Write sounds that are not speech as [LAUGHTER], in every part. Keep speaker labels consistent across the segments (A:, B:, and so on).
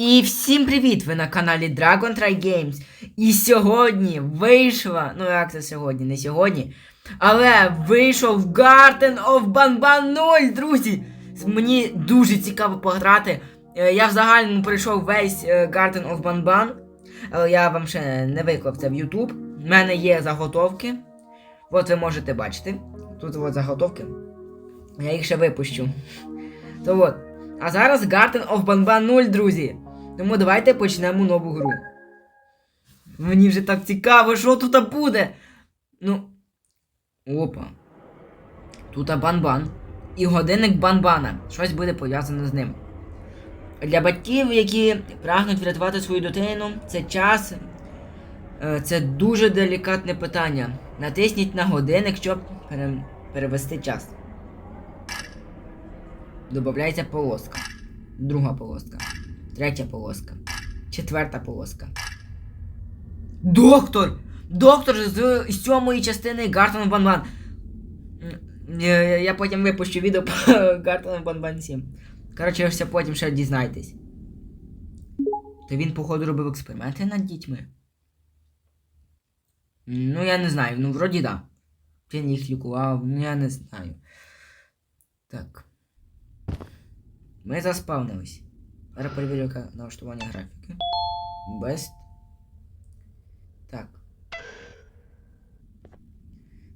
A: І всім привіт! Ви на каналі Dragon Try Games. І сьогодні вийшла. Ну як це сьогодні? Не сьогодні. Але вийшов Garden of Banban 0, друзі! Мені дуже цікаво пограти. Е, Я в загальному пройшов весь е, Garden of Banban. Але я вам ще не виклав це в YouTube. У мене є заготовки. От ви можете бачити. Тут от заготовки. Я їх ще випущу. То от. А зараз Garden of Banban 0, друзі. Тому давайте почнемо нову гру. Мені вже так цікаво, що тут буде. Ну. Опа. Тут банбан. І годинник банбана. Щось буде пов'язане з ним. Для батьків, які прагнуть врятувати свою дитину, це час. е, Це дуже делікатне питання. Натисніть на годинник, щоб перевести час. Добавляється полоска. Друга полоска. Третя полоска. Четверта полоска. Доктор! Доктор з сьомої частини Гартон Банбан. Я потім випущу відео по Гартон Банбан 7. Коротше, все потім ще дізнаєтесь. То він, походу, робив експерименти над дітьми. Ну, я не знаю, ну вроді да. Він їх лікував, ну я не знаю. Так. Ми заспавнились. Зараз перевірю яке налаштування графіки. Best. Так.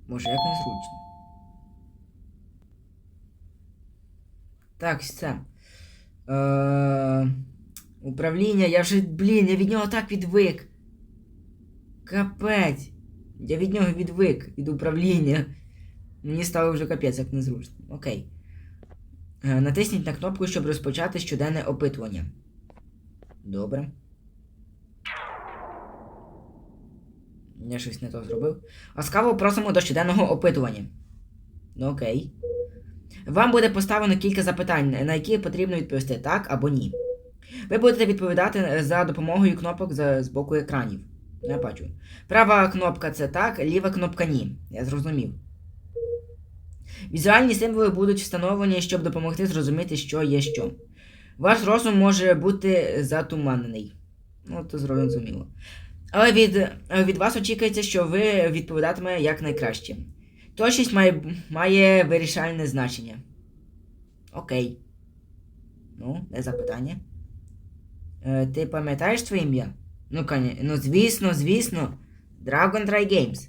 A: Може, як незручно. Так, все. Е, управління, я вже, блін, я від нього так відвик. Капець. Я від нього відвик від управління. Мені стало вже капець, як незручно. Окей. Е, Натисніть на кнопку, щоб розпочати щоденне опитування. Добре. Я щось не то зробив. Ласкаво просимо до щоденного опитування. Ну окей. Вам буде поставлено кілька запитань, на які потрібно відповісти так або ні. Ви будете відповідати за допомогою кнопок з боку екранів. Я бачу. Права кнопка це так, ліва кнопка ні. Я зрозумів. Візуальні символи будуть встановлені, щоб допомогти зрозуміти, що є що. Ваш розум може бути затуманений. Ну, то зрозуміло. Але від, від вас очікується, що ви відповідатиме якнайкраще. Точність має, має вирішальне значення. Окей. Ну, де запитання? Е, ти пам'ятаєш своє ім'я? Ну, коні... ну, звісно, звісно. Dragon Try Games.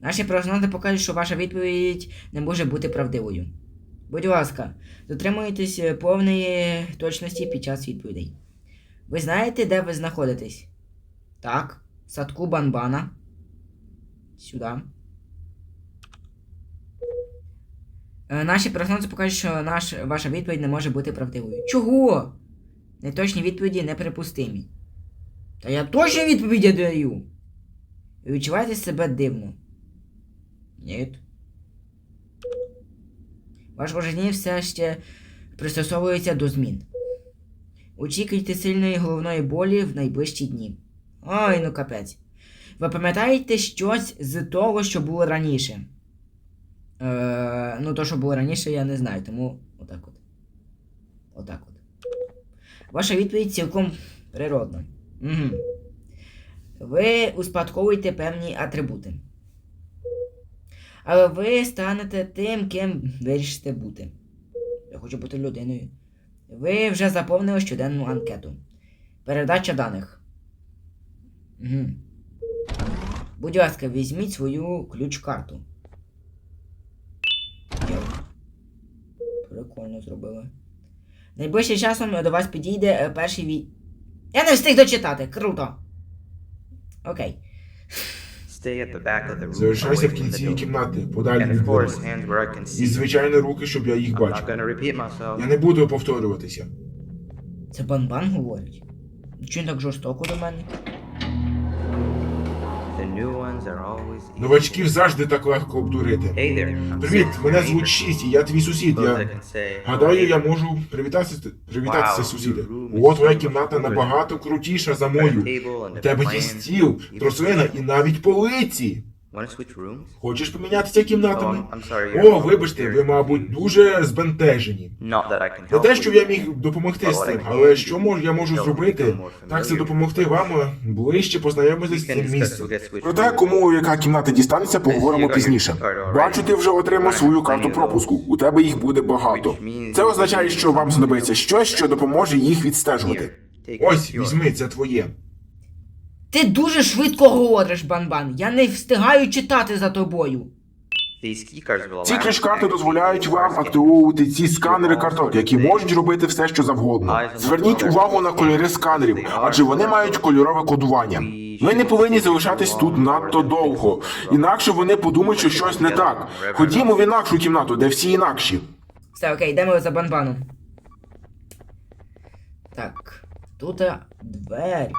A: Наші прогнози покажуть, що ваша відповідь не може бути правдивою. Будь ласка, дотримуйтесь повної точності під час відповідей. Ви знаєте, де ви знаходитесь? Так, в садку Банбана. Сюди. Е, Наші прогнози покажуть, що наш, ваша відповідь не може бути правдивою. Чого? Неточні відповіді неприпустимі. Та я точно відповіді даю. Ви відчуваєте себе дивно. Ні. Ваш організм все ще пристосовується до змін. Очікуйте сильної головної болі в найближчі дні. Ой, ну капець. Ви пам'ятаєте щось з того, що було раніше? Е, ну, то, що було раніше, я не знаю, тому отак от. Отак от. Ваша відповідь цілком природна. Угу. Ви успадковуєте певні атрибути. Але ви станете тим, ким вирішите бути. Я хочу бути людиною. Ви вже заповнили щоденну анкету. Передача даних. Угу. Будь ласка, візьміть свою ключ-карту. Прикольно зробили. Найближчим часом до вас підійде е, перший від. Я не встиг дочитати! Круто! Окей.
B: Stay at the back of the room.
C: Залишайся в кінці кімнати, подалі
B: And
C: від дверей.
B: hands where I can see.
C: І звичайно руки, щоб я їх
B: I'm
C: бачив.
B: gonna repeat myself.
C: Я не буду повторюватися.
A: Це банбан говорить. Чому він так жорстоко до мене?
C: Новачків завжди так легко обдурити. Привіт, мене звуть Шість, і я твій сусід. Я гадаю,
B: "Oh,
C: я можу привітатися, привітатися сусіди. О, твоя кімната набагато крутіша за мою. У тебе є стіл, трослина і навіть полиці.
B: Want to switch rooms?
C: Хочеш помінятися кімнатами?
B: Oh, I'm sorry,
C: О, вибачте, ви, мабуть, дуже збентежені.
B: Not that I can
C: Не те, щоб я міг допомогти з цим, але що можу, я можу зробити? Так це допомогти вам е, ближче познайомитися з цим місцем. Про те, кому яка кімната дістанеться, поговоримо пізніше. Бачу, ти вже отримав свою карту пропуску. У тебе їх буде багато. Це означає, що вам знадобиться щось, що допоможе їх відстежувати. Ось, візьми, це твоє.
A: Ти дуже швидко говориш, банбан. Я не встигаю читати за тобою.
C: Ці
B: allow
C: криш-карти дозволяють вам активовувати ці сканери карток, які можуть робити все, що завгодно. Зверніть увагу на кольори сканерів, адже вони мають кольорове кодування. Ми не повинні залишатись тут надто довго, інакше вони подумають, що щось не так. Ходімо в інакшу кімнату, де всі інакші.
A: Все, окей, йдемо за банбаном. Так. Тут двері.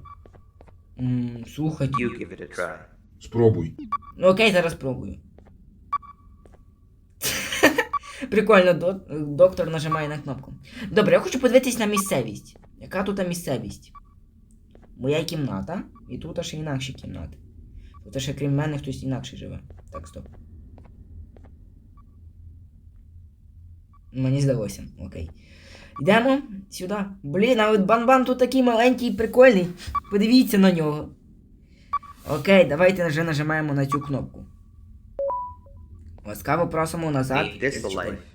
A: М, слухайте.
B: You give it a try.
C: Спробуй.
A: Ну окей, зараз спробую. [LAUGHS] Прикольно, док- доктор нажимає на кнопку. Добре, я хочу подивитись на місцевість. Яка тут місцевість? Моя кімната, і тут ще інакші кімнати. Тут ще крім мене хтось інакший живе. Так, стоп. Мені здалося, окей. Йдемо сюди. Блін, а от банбан тут такий маленький і прикольний. Подивіться на нього. Окей, давайте вже нажимаємо на цю кнопку. Ласкаво просимо назад.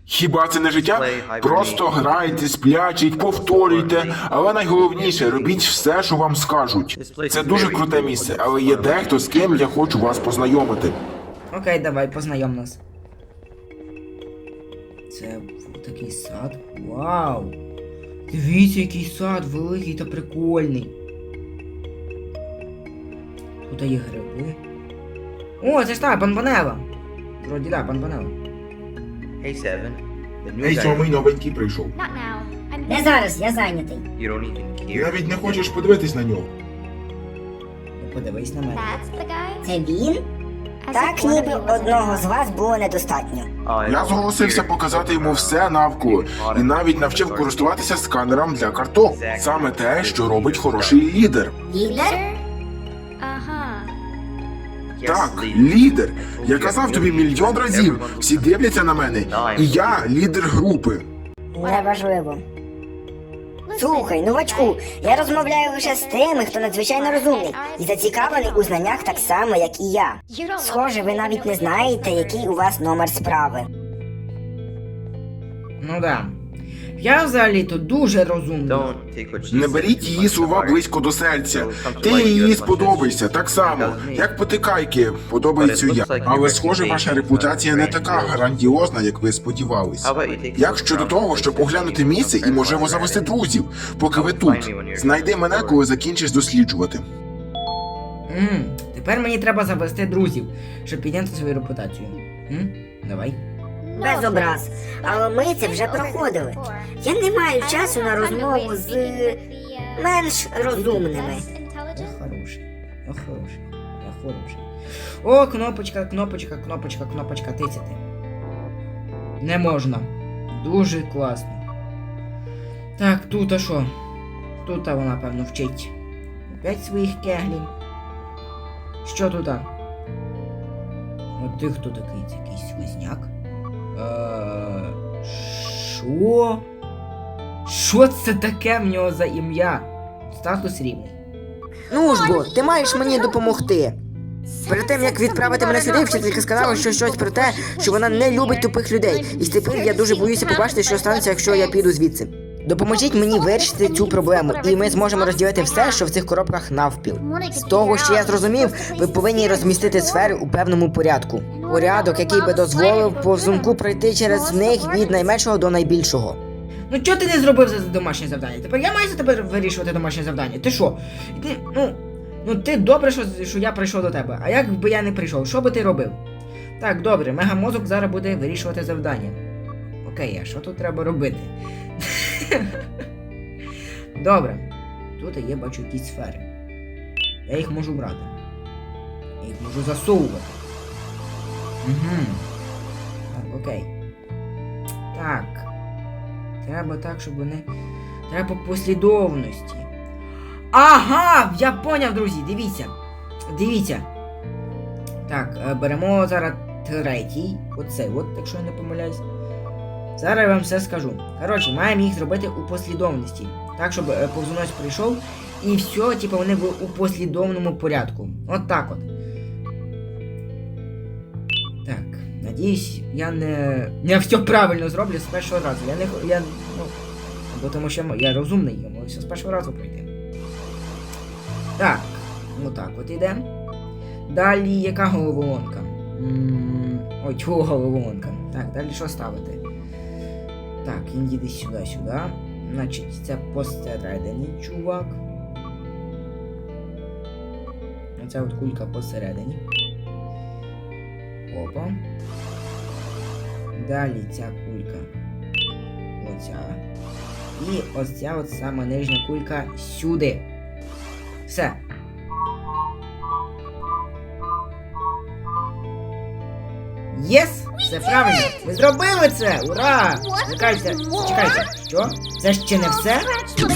C: Хіба це не життя? Просто грайте, сплячіть, повторюйте, але найголовніше робіть все, що вам скажуть. Це дуже круте місце, але є дехто, з ким я хочу вас познайомити.
A: Окей, давай, познайом нас. Це такий сад. Вау! Дивіться, який сад великий та прикольний. Тут є гриби. О, це ж та, Банбанела. Вроді да, Банбанела.
B: Hey, Seven.
C: Ей, сьомий новенький прийшов.
D: Не зараз, я зайнятий.
B: You don't even
C: Ти навіть не хочеш подивитись на нього.
A: Ну, подивись на мене.
D: Це він? Так, ніби одного з вас було недостатньо.
C: Я зголосився показати йому все навколо і навіть навчив користуватися сканером для карток. Саме те, що робить хороший лідер.
D: Лідер?
E: Ага.
C: Так, лідер. Я казав тобі мільйон разів. Всі дивляться на мене. І я лідер групи.
D: Неважливо. Слухай, новачку, я розмовляю лише з тими, хто надзвичайно розумний і зацікавлений у знаннях так само, як і я. Схоже, ви навіть не знаєте, який у вас номер справи.
A: Ну да. Я взагалі-то дуже
B: she
C: Не беріть її слова близько до серця. Ти
B: as
C: сподобаєшся так само, як потикайки подобається я. Але схоже, ваша репутація не така грандіозна, як ви
B: take
C: Як щодо того, щоб оглянути місце і можливо завести друзів, поки ви тут. Знайди мене, коли закінчиш досліджувати.
A: М, тепер мені треба завести друзів, щоб підняти свою репутацію. М? Давай.
D: Без образ. Але ми це вже проходили. Я не маю часу на розмову з менш розумними.
A: Я хороший. Я хороший. Я хороший. О, кнопочка, кнопочка, кнопочка, кнопочка, тицяти. Не можна. Дуже класно. Так, тут а що? Тут а вона, певно, вчить. Опять своїх кеглів. Що тут? а? От ти хто такий? Це якийсь слизняк? Е, Що? Що це таке в нього за ім'я? Статус рівний.
F: Ну ж бо, ти маєш мені допомогти. Перед тим як відправити мене сюди, вчителька сказала що щось про те, що вона не любить тупих людей. І тепер я дуже боюся побачити, що станеться, якщо я піду звідси. Допоможіть мені вирішити цю проблему, і ми зможемо розділити все, що в цих коробках навпіл. З того, що я зрозумів, ви повинні розмістити сфери у певному порядку. Порядок, який би дозволив повзунку пройти через них від найменшого до найбільшого.
A: Ну чого ти не зробив за домашнє завдання? Тепер я маю за тебе вирішувати домашнє завдання. Ти що? Ти, ну, ну ти добре, що, що я прийшов до тебе. А як би я не прийшов, що би ти робив? Так, добре, мегамозок зараз буде вирішувати завдання. Окей, а що тут треба робити? [LAUGHS] Добре. Тут я бачу якісь сфери. Я їх можу брати. Я їх можу засовувати. Угу. Так, окей. Так. Треба так, щоб вони. Треба по послідовності. Ага! Я поняв, друзі, дивіться. Дивіться. Так, е, беремо зараз третій. Оцей, от, якщо я не помиляюсь. Зараз я вам все скажу. Коротше, маємо їх зробити у послідовності. Так, щоб е, повзунець прийшов і все, типу, вони були у послідовному порядку. От так от. Надіюсь, я не. Я все правильно зроблю з першого разу. Я не я, ну, бо тому що я розумний, я можу все з першого разу пройти. Так, ну так от іде. Далі яка головоломка? Ой, чого головоломка? Так, далі що ставити? Так, він їде сюди, сюди. Значить, це посередині, чувак. Оця от кулька посередині. Опа. Далі ця кулька. Оця. І ось ця от сама нижня кулька сюди. Все. Єс! Все правильно! Ви зробили це! Ура! Чекайте, чекайте, що? Це ще не все?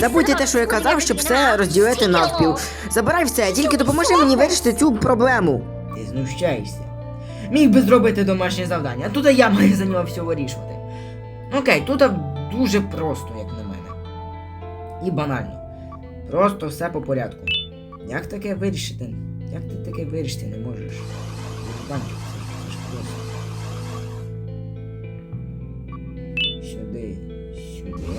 F: Забудьте те, що я казав, щоб все розділити навпіл. Забирай все, тільки допоможи мені вирішити цю проблему.
A: Ти знущаєшся. Міг би зробити домашнє завдання, тут я маю за нього все вирішувати. Окей, тут дуже просто, як на мене. І банально. Просто все по порядку. Як таке вирішити? Як ти таке вирішити не можеш? Сюди, сюди.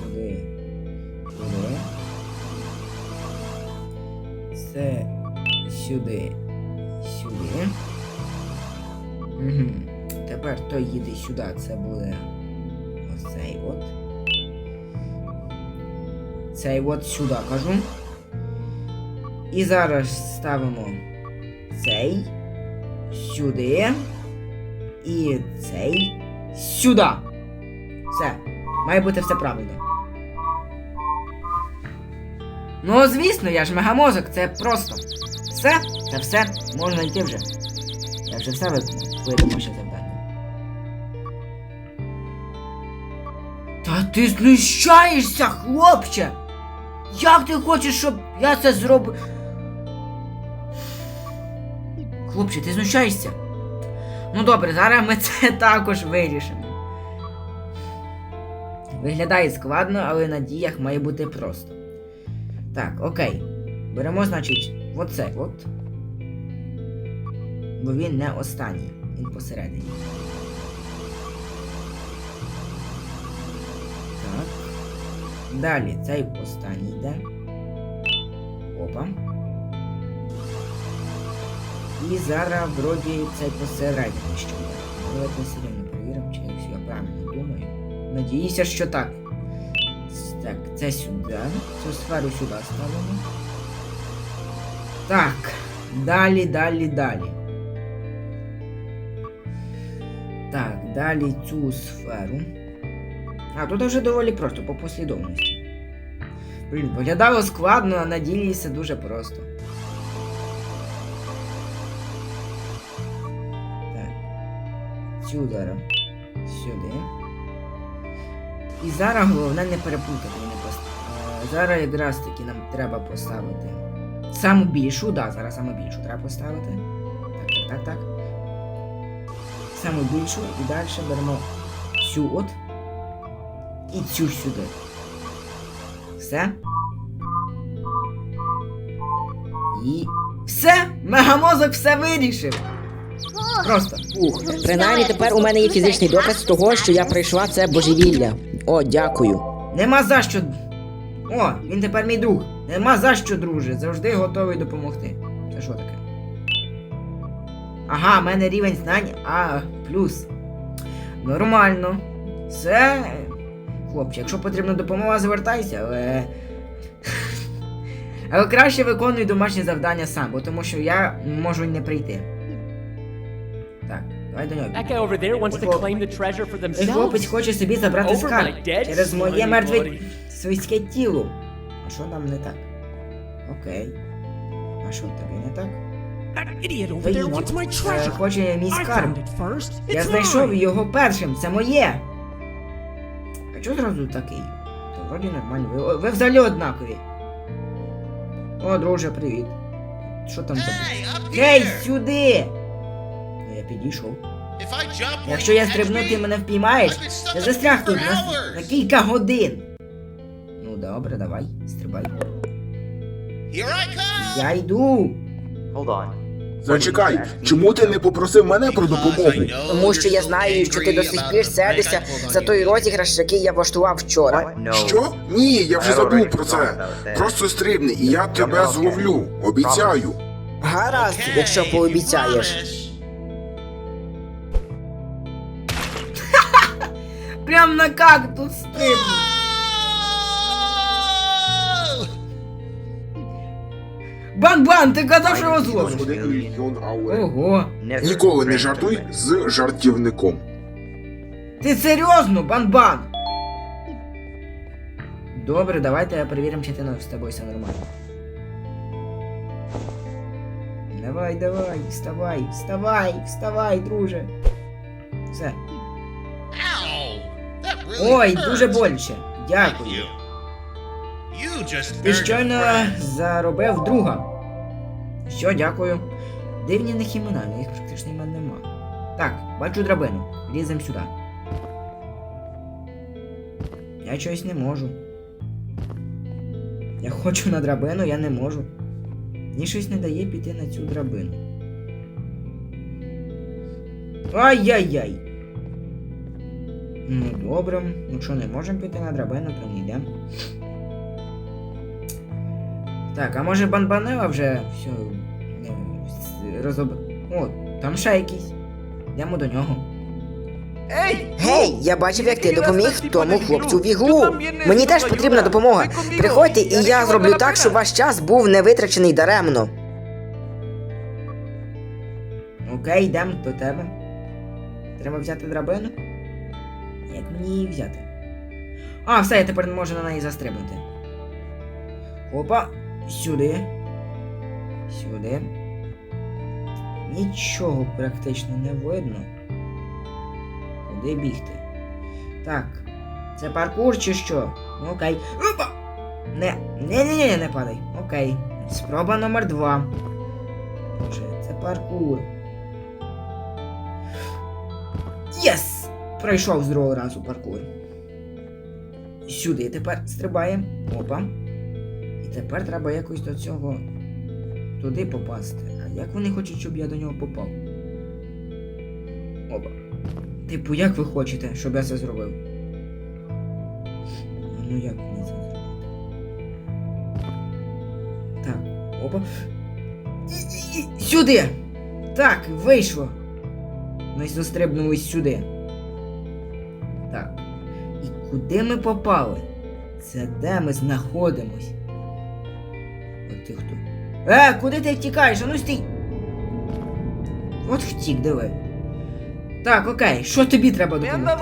A: Сюди. Сюди. Це. Сюди. Тепер той їде сюди, це буде ось цей от. Цей от сюди кажу. І зараз ставимо цей сюди. І цей сюди. Все. Має бути все правильно. Ну, звісно, я ж мегамозок, це просто. Все, це все, можна йти вже. Я вже все вийдемо ще ти знущаєшся, хлопче! Як ти хочеш, щоб я це зробив? Хлопче, ти знущаєшся? Ну добре, зараз ми це [LAUGHS] також вирішимо. Виглядає складно, але на діях має бути просто. Так, окей. Беремо, значить, оце от. Бо він не останній, він посередині. Далі цей останній йде. Опа. І зараз вроді цей посередині що йде. Давайте все рівно перевіримо, чи я все правильно думаю. Надіюся, що так. Так, це сюди. Цю сферу сюди ставимо. Так. Далі, далі, далі. Так, далі цю сферу. А, тут вже доволі просто, по послідовності. Блін, виглядало складно, а на ділі все дуже просто. Так. Цю зараз. Сюди. І зараз головне не переплутати. Не пост... е, Зараз якраз таки нам треба поставити саму більшу, да, зараз саму більшу треба поставити. Так, так, так, так. Саму більшу і далі беремо цю от і цю сюди. Все. І все! Мегамозок все вирішив! Просто.
F: Ух, принаймні тепер у мене є фізичний доказ того, що я прийшла це божевілля. О, дякую.
A: Нема за що. О, він тепер мій друг. Нема за що, друже. Завжди готовий допомогти. Це що таке? Ага, в мене рівень знань А плюс. Нормально. Все. Хлопче, якщо потрібна допомога, звертайся, але. Але краще виконуй домашнє завдання сам, бо тому що я можу не прийти. Так, давай до нього. Хлопець хоче собі забрати скарб через моє мертве свиське тіло. А що там не так? Окей. А що тобі не так? Хоче мій скарб. Я знайшов його першим, це моє. Чого зразу такий? Та вроді нормально. Ви, ви взагалі однакові. О, друже, привіт. Що там за. Гей, сюди! Я підійшов. Якщо я стрибну, ти мене впіймаєш, я застряг тут на, на кілька годин. Ну добре, давай, стрибай. Я йду.
B: Hold on.
C: Зачекай, чому ти не попросив мене про допомогу?
F: Тому що я знаю, що ти до сих пір сердишся за той розіграш, який я влаштував вчора.
C: Що? Ні, я вже забув про це. Просто стрибни, і я тебе зловлю. Обіцяю.
F: Гаразд, якщо пообіцяєш. [LAUGHS]
A: Прям на кактус стрибну. Бан-бан, ти казав, що його зловиш. Ого.
C: Ніколи не жартуй з жартівником.
A: Ти серйозно, бан-бан? Добре, давайте перевіримо, чи ти з тобою все нормально. Давай, давай, вставай, вставай, вставай, друже. Все. Ой, дуже боляче. Дякую. Ти щойно заробив друга. Що, дякую. Дивні них імена, в них практично імен нема. Так, бачу драбину. Лізем сюди. Я чогось не можу. Я хочу на драбину, я не можу. Мені щось не дає піти на цю драбину. Ай-яй-яй. Ну добре, якщо не можемо піти на драбину, то не йдемо. Так, а може банбанела вже все розоб... О, там ще якийсь. Йдемо до нього.
F: Гей, я бачив, як ти допоміг тому хлопцю в іглу. Мені теж потрібна допомога. Приходьте, і я зроблю так, щоб ваш час був не витрачений даремно.
A: Окей, йдемо до тебе. Треба взяти драбину. Як мені її взяти? А, все, я тепер не можу на неї застрибнути. Опа, сюди. Сюди. Нічого практично не видно. Куди бігти? Так. Це паркур чи що? Ну, Окей. Опа! Не, не, не, не, не падай. Окей. Спроба номер два. Боже, це паркур. Єс! Пройшов з другого разу паркур. Сюди тепер стрибаємо. Опа. І тепер треба якось до цього туди попасти. А як вони хочуть, щоб я до нього попав? Опа. Типу, як ви хочете, щоб я це зробив? Ну як мені це зробити? Так, опа. Сюди! Так, вийшло. Ми застрибнули сюди. Так. І куди ми попали? Це де ми знаходимось? От ти хто? Е, куди ти втікаєш? А ну стій! От втік, диви. Так, окей, що тобі треба допомогти?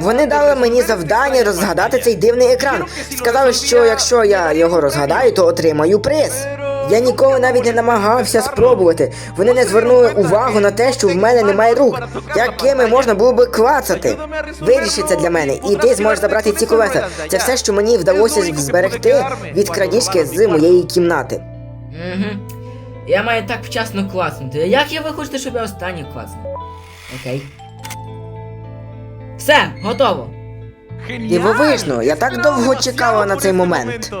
F: Вони дали мені завдання розгадати цей дивний екран. Сказали, що якщо я його розгадаю, то отримаю приз. Я ніколи навіть не намагався спробувати. Вони не звернули увагу на те, що в мене немає рук, якими можна було би клацати. Виріши це для мене, і ти зможеш забрати ці колеса. Це все, що мені вдалося зберегти від крадіжки з моєї кімнати.
A: Угу. Я маю так вчасно класнути. Як я ви хочете, щоб я останній класнув? Окей. Все, готово.
F: Дивовижно, я так довго чекала на цей момент.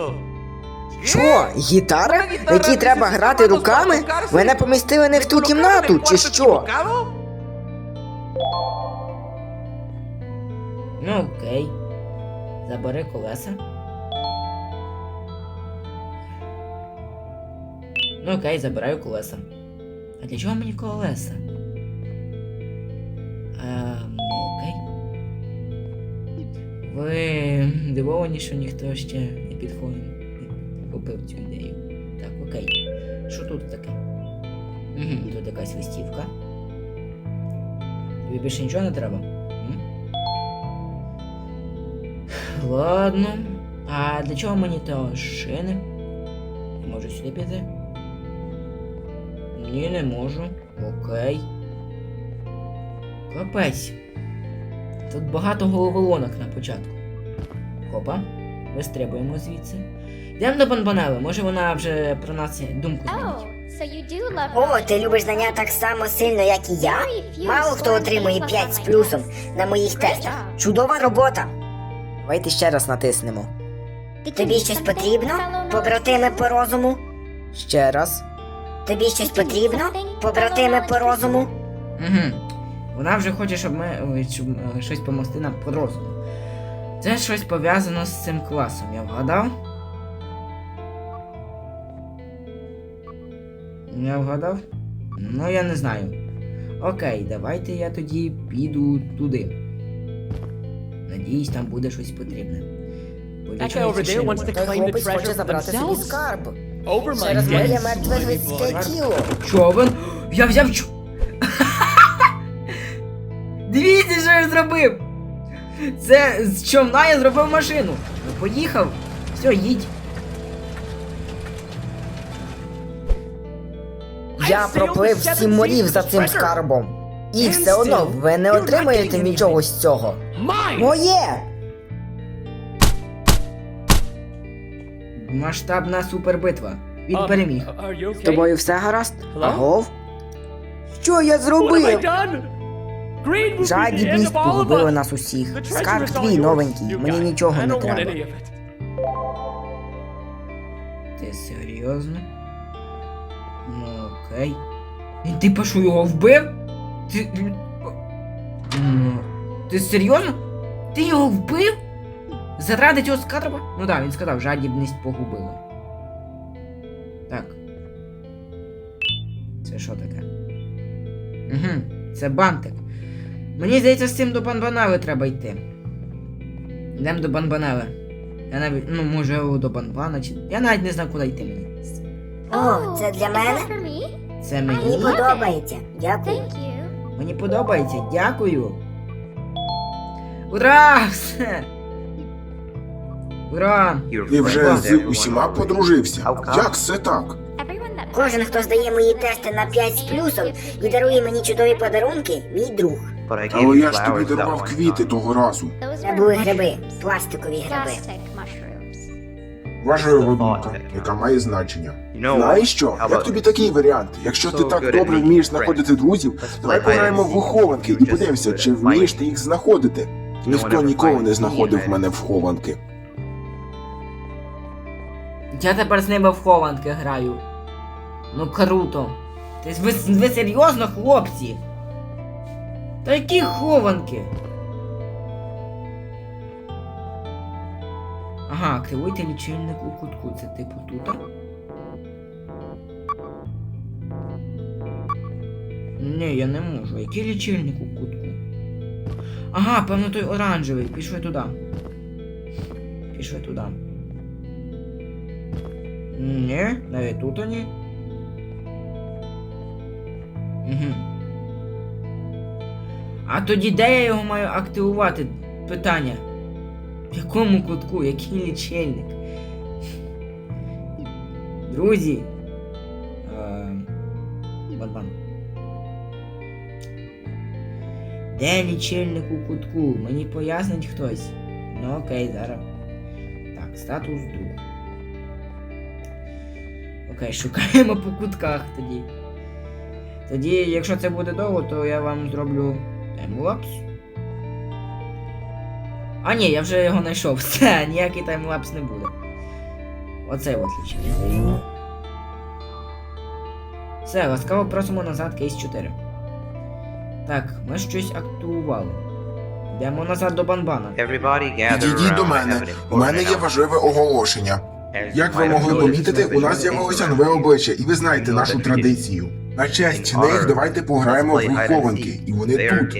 F: Що, гітара, на якій треба грати руками? Мене помістили не в ту кімнату, чи що?
A: Ну окей. Забери колеса. Ну окей, забираю колеса. А для чого мені колеса? Ем, окей. Ви дивовані, що ніхто ще не підходив. не Купив цю ідею. Так, окей. Що тут таке? Угу, тут якась листівка. Тобі більше нічого не треба? Ладно. А для чого мені то шини? Я можу сюди піти? Ні, не можу. Окей. Капець. Тут багато головоломок на початку. Хопа. Вистрибуємо звідси. Йдемо до Банбанели, може вона вже про нас думку змінить.
E: Oh, love
D: О, ти любиш знання так само сильно, як і я? Мало хто отримує 5 з плюсом на моїх тестах. Чудова робота.
F: Давайте ще раз натиснемо.
D: Тобі щось потрібно, побратими по розуму?
F: Ще раз.
D: Тобі щось потрібно, побратими по розуму?
A: Угу. Вона вже хоче, щоб ми ой, щоб, е, щось помогти нам по розуму. Це щось пов'язано з цим класом, я вгадав? Я вгадав? Ну, я не знаю. Окей, давайте я тоді піду туди. Надіюсь, там буде щось потрібне.
G: That
A: нічого
G: guy over
A: інше
G: there
A: не
G: wants to
F: Той
G: claim the
F: хлопець хоче забрати собі
G: themselves.
F: скарб.
G: Over my
F: Через моє мертве людське тіло.
A: Човен? Я взяв чо. Дивіться, що я зробив! Це з човна я зробив машину. Ну, поїхав. Все, їдь.
F: Я проплив сім морів за цим скарбом. І все одно ви не отримаєте нічого з цього. Моє!
A: Масштабна супербитва. Він
G: Um,
A: переміг.
G: Are you okay?
F: З тобою все гаразд?
G: Hello?
F: Агов? Що я
G: What have I
F: зробив?
G: done? Greed will be the end
F: Жадібність
G: of all of
F: погубила
G: us.
F: нас усіх.
G: Treasure
F: Скарб
G: is all
F: твій
G: yours.
F: новенький,
G: You
F: мені нічого
G: I
F: не
G: don't want
F: треба.
G: any of it.
A: Ти серйозно? Ну окей. Він типа що його вбив? Ти. Ну. Ти серйозно? Ти його вбив? Заради цього скарба? Ну так, він сказав, жадібність погубила. Так. Це що таке? Угу, це бантик. Мені здається, з цим до Банбанели треба йти. Йдемо до Банбанели. Я навіть, ну, може, до Банбана, чи. Я навіть не знаю, куди йти мені.
D: О, це для мене?
A: Це
D: Мені
A: мені.
D: подобається. Дякую.
A: Мені подобається, дякую. Ура! Все!
C: Ти вже з усіма подружився. Як це так?
D: Кожен, хто здає мої тести на 5 з плюсом і дарує мені чудові подарунки, мій друг.
C: Але я ж тобі дарував квіти того разу.
D: Це були гриби, пластикові гриби.
C: Важлива думка, яка має значення. Знаєш що? Як тобі такий варіант? Якщо ти так добре вмієш знаходити друзів, давай пограємо в
B: seek.
C: хованки і подивимося, чи вмієш ти їх знаходити. Ніхто ніколи не знаходив мене в хованки.
A: Я тепер з ними в хованки граю. Ну круто. Ти, ви, ви серйозно, хлопці? Та які хованки? Ага, активуйте лічильник у кутку. Це типу тут. Ні, я не можу. Який лічильник у кутку? Ага, певно той оранжевий. Пішли туди. Пішли туди. Ні, навіть тут вони. Угу. А тоді де я його маю активувати? Питання. В якому кутку? Який лічильник? Друзі. Бан-бан. Де лічильник у кутку? Мені пояснить хтось. Ну окей, зараз. Так, статус друг. Окей, шукаємо по кутках тоді. Тоді, якщо це буде довго, то я вам зроблю таймлапс. А ні, я вже його знайшов. [LAUGHS] Все, ніякий таймлапс не буде. Оце от лічильник. Все, ласкаво просимо назад кейс 4. Так, ми щось активували. Йдемо назад до банбана.
C: Підійдіть до мене. У мене є важливе оголошення. Як ви могли помітити, у нас з'явилося нове обличчя, і ви знаєте нашу традицію. На честь них давайте пограємо в
B: hide
C: хованки, і вони тут.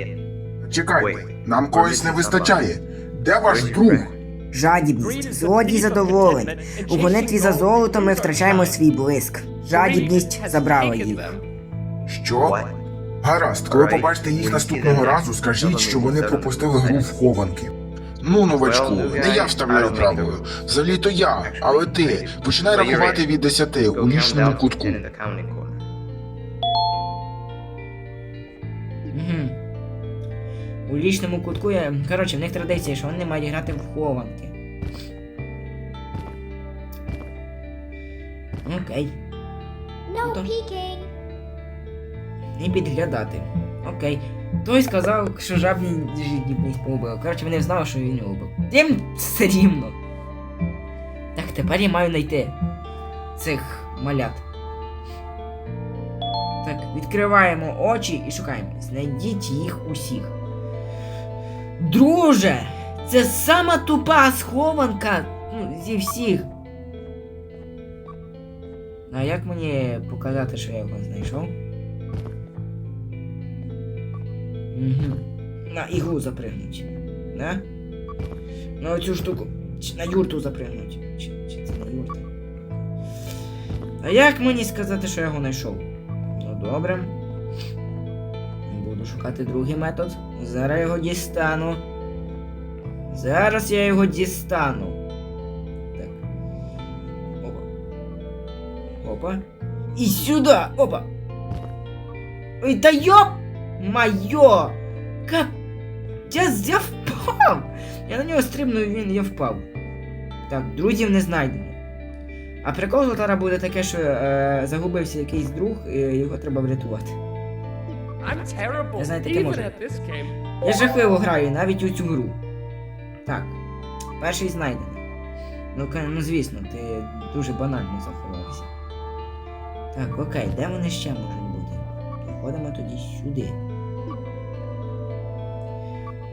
C: Чекайте, нам когось не вистачає. Де ваш друг?
F: Жадібність. Злодій задоволень. У гонитві за золотом ми втрачаємо свій блиск. Жадібність забрала їх.
C: Що? Гаразд, коли побачите їх наступного разу, скажіть, що вони пропустили гру в хованки. Ну, новачку, не я вставляю правила. Взагалі то я, але ти. Починай рахувати від 10 у
B: down
C: кутку.
A: Угу. У лічному кутку я. Коротше, в них традиція, що вони мають грати в хованки. Окей.
E: No,
A: Тут.
E: peeking.
A: І підглядати. Окей. Той сказав, що жабні жидібність побила. Коротше, вони знали, що він убив. Їм все рівно. Так, тепер я маю знайти цих малят. Так, відкриваємо очі і шукаємо. Знайдіть їх усіх. Друже! Це сама тупа схованка ну, зі всіх. А як мені показати, що я його знайшов? На іглу запригнуть. Да? На оцю штуку. Чи на юрту запригнуть. Чи, чи це не юрта? А як мені сказати, що я його знайшов? Ну добре. Буду шукати другий метод. Зараз його дістану. Зараз я його дістану. Так. Опа. Опа. І сюди! Опа! Ой, та йоп! Майо! Кап... Я, я впав! Я на нього стрибнув, він я впав. Так, друзів не знайдено. А прикол зараз буде таке, що е, загубився якийсь друг, і його треба врятувати. Я знаю, таке може. Я жахливо граю навіть у цю гру. Так, перший знайдений. Ну, ну звісно, ти дуже банально заховався. Так, окей, де вони ще можуть бути? Заходимо тоді сюди.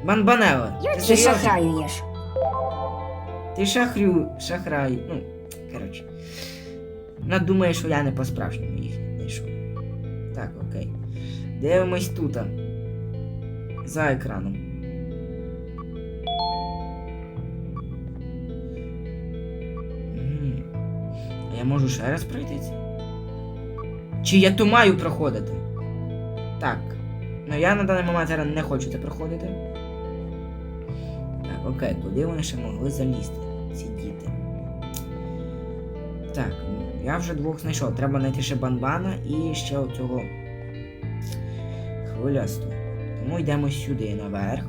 A: Банбанела, ти
D: Ти
A: серйозно?
D: шахраюєш.
A: Ти шахрю, шахрай. Ну, коротше. Вона думає, що я не по-справжньому їх знайшов. Так, окей. Дивимось тут. За екраном. А я можу ще раз пройти це? Чи я то маю проходити? Так. Ну я на даний момент зараз не хочу це проходити. Окей, куди вони ще могли залізти? Ці діти. Так, я вже двох знайшов. Треба знайти ще банбана і ще оцього хвилясту. Тому йдемо сюди наверх.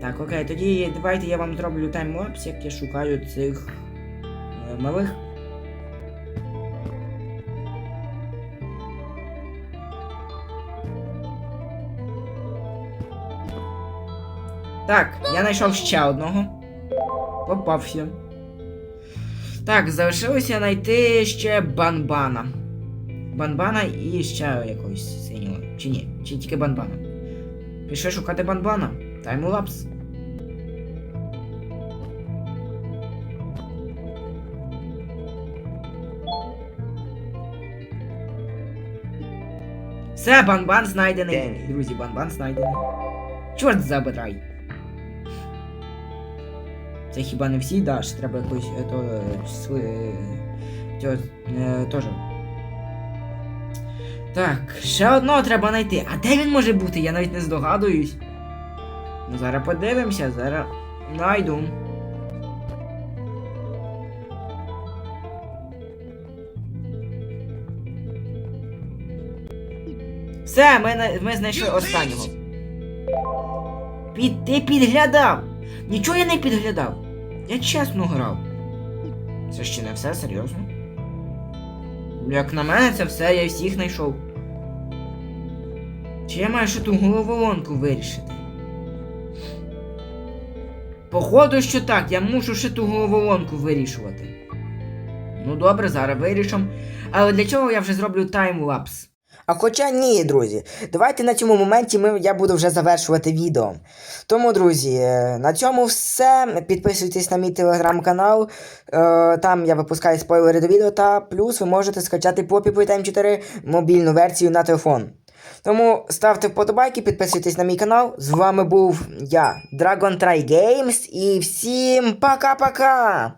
A: Так, окей, тоді давайте я вам зроблю таймлапс, як я шукаю цих е, малих. Так, я знайшов ще одного. Попався. Так, залишилося знайти ще банбана. Банбана і ще якогось синього. Чи ні? Чи тільки банбана? Пішли шукати банбана. Таймлапс. Все, банбан знайдений. Друзі, банбан знайдений. Чорт забирай. Це хіба не всі даш, треба якось е, то сви- е, е, теж. Так, ще одного треба знайти. А де він може бути? Я навіть не здогадуюсь. Ну зараз подивимося, зараз найду. Все, ми, ми знайшли останнього. Під, ти підглядав! Нічого я не підглядав. Я чесно грав. Це ще не все, серйозно? Як на мене, це все, я всіх знайшов. Чи я маю ще ту головоломку вирішити? Походу, що так, я мушу ще ту головоломку вирішувати. Ну добре, зараз вирішимо. Але для цього я вже зроблю таймлапс.
F: А хоча ні, друзі, давайте на цьому моменті ми, я буду вже завершувати відео. Тому, друзі, е, на цьому все. Підписуйтесь на мій телеграм-канал. Е, Там я випускаю спойлери до відео, та плюс ви можете скачати Poppy Playtime 4 мобільну версію на телефон. Тому ставте вподобайки, підписуйтесь на мій канал. З вами був я, Dragon Try Games, і всім пока-пока!